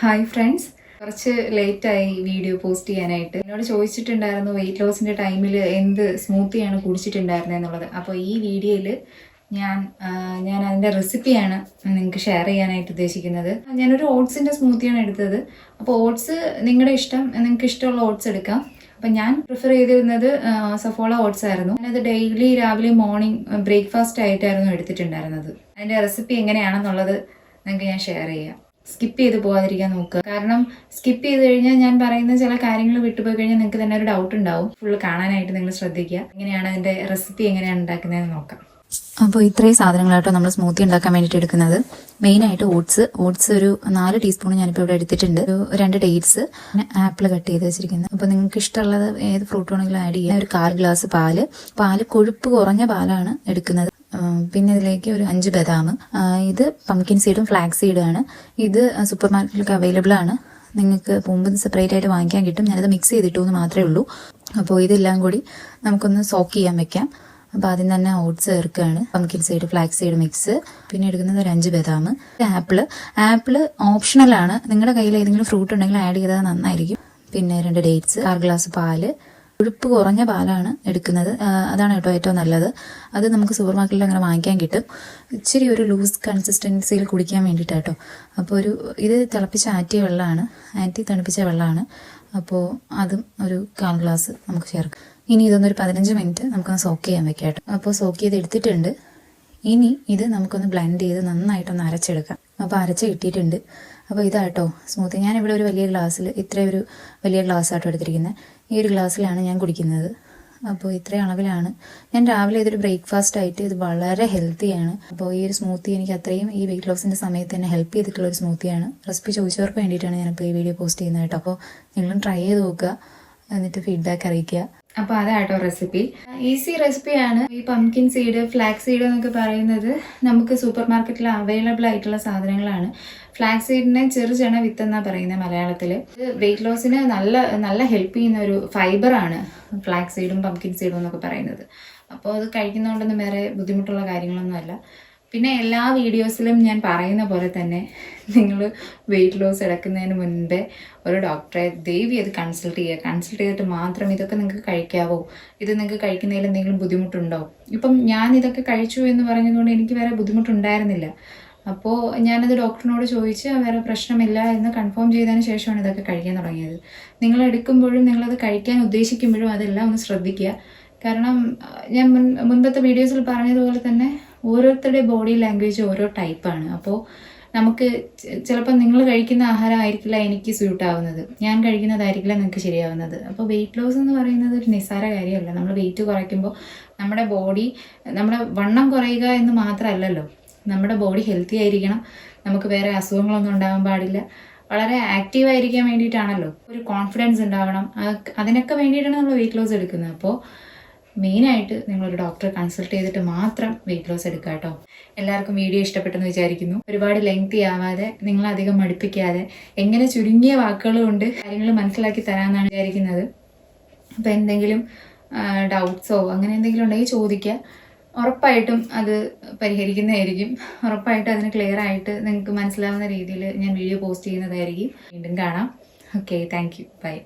Hi friends കുറച്ച് ലേറ്റായി video post ചെയ്യാനായിട്ട്. എന്നോട് ചോദിച്ചിട്ടുണ്ടായിരുന്നു വെയിറ്റ് ലോസിന്റെ ടൈമിൽ എന്ത് സ്മൂത്തിയാണ് കുടിച്ചിട്ടുണ്ടായിരുന്നത് എന്നുള്ളത്. അപ്പോൾ ഈ വീഡിയോയിൽ ഞാൻ ഞാൻ അതിന്റെ റെസിപ്പിയാണ് നിങ്ങൾക്ക് ഷെയർ ചെയ്യാനായിട്ട് ഉദ്ദേശിക്കുന്നത്. ഞാനൊരു ഓട്സിന്റെ സ്മൂത്തിയാണ് എടുത്തത്. അപ്പോൾ ഓട്സ് നിങ്ങളുടെ ഇഷ്ടം നിങ്ങൾക്ക് ഇഷ്ടമുള്ള ഓട്സ് എടുക്കാം. അപ്പം ഞാൻ പ്രിഫർ ചെയ്തിരുന്നത് സഫോള ഓട്സ് ആയിരുന്നു. ഞാനത് ഡെയിലി രാവിലെ മോർണിംഗ് ബ്രേക്ക്ഫാസ്റ്റ് ആയിട്ടായിരുന്നു എടുത്തിട്ടുണ്ടായിരുന്നത്. അതിന്റെ റെസിപ്പി എങ്ങനെയാണെന്നുള്ളത് നിങ്ങൾക്ക് ഞാൻ ഷെയർ ചെയ്യാം. സ്കിപ്പ് ചെയ്ത് പോകാതിരിക്കാൻ നോക്കുക. കാരണം സ്കിപ്പ് ചെയ്ത് കഴിഞ്ഞാൽ ഞാൻ പറയുന്ന ചില കാര്യങ്ങൾ വിട്ടുപോയി കഴിഞ്ഞാൽ നിങ്ങൾക്ക് തന്നെ ഒരു ഡൗട്ട് ഉണ്ടാവും. ഫുൾ കാണാനായിട്ട് നിങ്ങൾ ശ്രദ്ധിക്കുക. എങ്ങനെയാണ് അതിന്റെ റെസിപ്പി എങ്ങനെയാണ് ഉണ്ടാക്കുന്നതെന്ന് നോക്കാം. അപ്പോൾ ഇത്രയും സാധനങ്ങളാട്ടോ നമ്മൾ സ്മൂത്തി ഉണ്ടാക്കാൻ വേണ്ടിയിട്ട് എടുക്കുന്നത്. മെയിനായിട്ട് ഓട്സ് ഓട്സ് ഒരു നാല് ടീസ്പൂൺ ഞാനിപ്പോൾ ഇവിടെ എടുത്തിട്ടുണ്ട്. ഒരു രണ്ട് ഡേറ്റ്സ് ആപ്പിൾ കട്ട് ചെയ്ത് വെച്ചിരിക്കുന്നത്. അപ്പോൾ നിങ്ങൾക്ക് ഇഷ്ടമുള്ളത് ഏത് ഫ്രൂട്ട് വേണമെങ്കിലും ആഡ് ചെയ്യാം. ഒരു കാൽ ഗ്ലാസ് പാൽ. പാൽ കൊഴുപ്പ് കുറഞ്ഞ പാലാണ് എടുക്കുന്നത്. പിന്നെ ഇതിലേക്ക് ഒരു അഞ്ച് ബദാം. ഇത് പംകിൻ സീഡും ഫ്ലാക്സ് ആണ്. ഇത് സൂപ്പർ മാർക്കറ്റിലൊക്കെ അവൈലബിൾ ആണ്. നിങ്ങൾക്ക് പോകുമ്പോൾ സെപ്പറേറ്റ് ആയിട്ട് വാങ്ങിക്കാൻ കിട്ടും. ഞാനത് മിക്സ് ചെയ്തിട്ടു എന്ന് മാത്രമേ ഉള്ളൂ. അപ്പോൾ ഇതെല്ലാം കൂടി നമുക്കൊന്ന് സോക്ക് ചെയ്യാൻ വെക്കാം. അപ്പോൾ ആദ്യം തന്നെ ഓട്സ് ചേർക്കുകയാണ് pumpkin seed flax seed mix പിന്നെ എടുക്കുന്നത് ഒരു അഞ്ച് ബദാം. ആപ്പിൾ. ആപ്പിൾ ഓപ്ഷണലാണ് നിങ്ങളുടെ കയ്യിൽ ഏതെങ്കിലും ഫ്രൂട്ട് ഉണ്ടെങ്കിൽ ആഡ് ചെയ്താൽ നന്നായിരിക്കും. പിന്നെ രണ്ട് ഡേറ്റ്സ് ആറ് ഗ്ലാസ് പാൽ. കൊഴുപ്പ് കുറഞ്ഞ പാലാണ് എടുക്കുന്നത്. അതാണ് കേട്ടോ ഏറ്റവും നല്ലത്. അത് നമുക്ക് സൂപ്പർ മാർക്കറ്റിൽ അങ്ങനെ വാങ്ങിക്കാൻ കിട്ടും. ഇച്ചിരി ഒരു ലൂസ് കൺസിസ്റ്റൻസിയിൽ കുടിക്കാൻ വേണ്ടിയിട്ടാട്ടോ അപ്പോൾ ഒരു ഇത് തിളപ്പിച്ച ആറ്റിയ വെള്ളമാണ്. ആറ്റി തണുപ്പിച്ച വെള്ളമാണ്. അപ്പോൾ അതും ഒരു കാൽ ഗ്ലാസ് നമുക്ക് ചേർക്കാം. ഇനി ഇതൊന്നൊരു പതിനഞ്ച് മിനിറ്റ് നമുക്കൊന്ന് സോക്ക് ചെയ്യാൻ വെക്കാം കേട്ടോ. അപ്പോൾ സോക്ക് ചെയ്ത് എടുത്തിട്ടുണ്ട് ഇനി ഇത് നമുക്കൊന്ന് ബ്ലെൻഡ് ചെയ്ത് നന്നായിട്ടൊന്ന് അരച്ചെടുക്കാം. അപ്പോൾ അരച്ച് കിട്ടിയിട്ടുണ്ട്. അപ്പോൾ ഇതാട്ടോ സ്മൂത്തി ഞാനിവിടെ ഒരു വലിയ ഗ്ലാസ്സിൽ ഇത്രയും ഒരു വലിയ ഗ്ലാസ് എടുത്തിരിക്കുന്നത് ഈ ഒരു ഗ്ലാസ്സിലാണ് ഞാൻ കുടിക്കുന്നത്. അപ്പോൾ ഇത്രയും അളവിലാണ്. ഞാൻ രാവിലെ ഇതൊരു ബ്രേക്ക്ഫാസ്റ്റ് ആയിട്ട് ഇത് വളരെ ഹെൽത്തിയാണ് അപ്പോൾ ഈ ഒരു സ്മൂത്തി എനിക്ക് അത്രയും ഈ വെയിറ്റ് ലോസിന്റെ സമയത്ത് തന്നെ ഹെൽപ്പ് ചെയ്തിട്ടുള്ള ഒരു സ്മൂത്തിയാണ് റെസിപ്പി ചോദിച്ചവർക്ക് വേണ്ടിയിട്ടാണ് ഞാനിപ്പോൾ ഈ വീഡിയോ പോസ്റ്റ് ചെയ്യുന്നത് കേട്ടോ. അപ്പോൾ നിങ്ങളും ട്രൈ ചെയ്ത് നോക്കുക. എന്നിട്ട് ഫീഡ്ബാക്ക് അറിയിക്കുക. അപ്പോൾ അതാട്ടോ റെസിപ്പി ഈസി റെസിപ്പിയാണ് ഈ പംകിൻ സീഡ് ഫ്ലാക്സ് സീഡ് എന്നൊക്കെ പറയുന്നത് നമുക്ക് സൂപ്പർ മാർക്കറ്റിൽ അവൈലബിൾ ആയിട്ടുള്ള സാധനങ്ങളാണ്. ഫ്ലാക്സ് സീഡിനെ ചെറുചെണ വിത്ത് എന്നാണ് പറയുന്നത് മലയാളത്തിൽ വെയിറ്റ് ലോസിന് നല്ല നല്ല ഹെൽപ്പ് ചെയ്യുന്ന ഒരു ഫൈബറാണ് ഫ്ലാക്സ് സീഡും പംകിൻ സീഡും എന്നൊക്കെ പറയുന്നത്. അപ്പോൾ അത് കഴിക്കുന്നതുകൊണ്ടൊന്നും വേറെ ബുദ്ധിമുട്ടുള്ള കാര്യങ്ങളൊന്നുമല്ല. പിന്നെ എല്ലാ വീഡിയോസിലും ഞാൻ പറയുന്ന പോലെ തന്നെ നിങ്ങൾ വെയിറ്റ് ലോസ് എടുക്കുന്നതിന് മുൻപേ ഒരു ഡോക്ടറെ ദയവ് അത് കൺസൾട്ട് ചെയ്യുക. കൺസൾട്ട് ചെയ്തിട്ട് മാത്രം ഇതൊക്കെ നിങ്ങൾക്ക് കഴിക്കാവോ? ഇത് നിങ്ങൾക്ക് കഴിക്കുന്നതിൽ എന്തെങ്കിലും ബുദ്ധിമുട്ടുണ്ടോ? ഇപ്പം ഞാൻ ഇതൊക്കെ കഴിച്ചു എന്ന് പറഞ്ഞതുകൊണ്ട് എനിക്ക് വേറെ ബുദ്ധിമുട്ടുണ്ടായിരുന്നില്ല. അപ്പോൾ ഞാനത് ഡോക്ടറിനോട് ചോദിച്ച് വേറെ പ്രശ്നമില്ല എന്ന് കൺഫേം ചെയ്തതിന് ശേഷമാണ് ഇതൊക്കെ കഴിക്കാൻ തുടങ്ങിയത്. നിങ്ങൾ എടുക്കുമ്പോഴും നിങ്ങളത് കഴിക്കാൻ ഉദ്ദേശിക്കുമ്പോഴും അതെല്ലാം ഒന്ന് ശ്രദ്ധിക്കുക. കാരണം ഞാൻ മുൻ മുൻപത്തെ വീഡിയോസിൽ പറഞ്ഞതുപോലെ തന്നെ ഓരോരുത്തരുടെ ബോഡി ലാംഗ്വേജ് ഓരോ ടൈപ്പാണ് അപ്പോൾ നമുക്ക് ചിലപ്പോൾ നിങ്ങൾ കഴിക്കുന്ന ആഹാരം ആയിരിക്കില്ല എനിക്ക് സ്യൂട്ട് ആവുന്നത്. ഞാൻ കഴിക്കുന്നതായിരിക്കില്ല നിങ്ങൾക്ക് ശരിയാവുന്നത്. അപ്പോൾ വെയിറ്റ് ലോസ് എന്ന് പറയുന്നത് ഒരു നിസ്സാര കാര്യമല്ല. നമ്മൾ വെയിറ്റ് കുറയ്ക്കുമ്പോൾ നമ്മുടെ ബോഡി നമ്മുടെ വണ്ണം കുറയുക എന്ന് മാത്രമല്ലല്ലോ. നമ്മുടെ ബോഡി ഹെൽത്തി ആയിരിക്കണം. നമുക്ക് വേറെ അസുഖങ്ങളൊന്നും ഉണ്ടാകാൻ പാടില്ല. വളരെ ആക്റ്റീവ് ആയിരിക്കാൻ വേണ്ടിയിട്ടാണല്ലോ. ഒരു കോൺഫിഡൻസ് ഉണ്ടാവണം. അതിനൊക്കെ വേണ്ടിയിട്ടാണ് നമ്മൾ വെയിറ്റ് ലോസ് എടുക്കുന്നത്. അപ്പോൾ മെയിനായിട്ട് നിങ്ങളൊരു ഡോക്ടറെ കൺസൾട്ട് ചെയ്തിട്ട് മാത്രം വെയിറ്റ് ലോസ് എടുക്കുക കേട്ടോ. എല്ലാവർക്കും വീഡിയോ ഇഷ്ടപ്പെട്ടെന്ന് വിചാരിക്കുന്നു. ഒരുപാട് ലെങ്തി ആവാതെ നിങ്ങളധികം മടുപ്പിക്കാതെ എങ്ങനെ ചുരുങ്ങിയ വാക്കുകൾ കൊണ്ട് കാര്യങ്ങൾ മനസ്സിലാക്കി തരാമെന്നാണ് വിചാരിക്കുന്നത്. അപ്പോൾ എന്തെങ്കിലും ഡൗട്ട്സോ അങ്ങനെ എന്തെങ്കിലും ഉണ്ടെങ്കിൽ ചോദിക്കുക. ഉറപ്പായിട്ടും അത് പരിഹരിക്കുന്നതായിരിക്കും. ഉറപ്പായിട്ടും അതിന് ക്ലിയർ ആയിട്ട് നിങ്ങൾക്ക് മനസ്സിലാവുന്ന രീതിയിൽ ഞാൻ വീഡിയോ പോസ്റ്റ് ചെയ്യുന്നതായിരിക്കും. വീണ്ടും കാണാം. Okay thank you by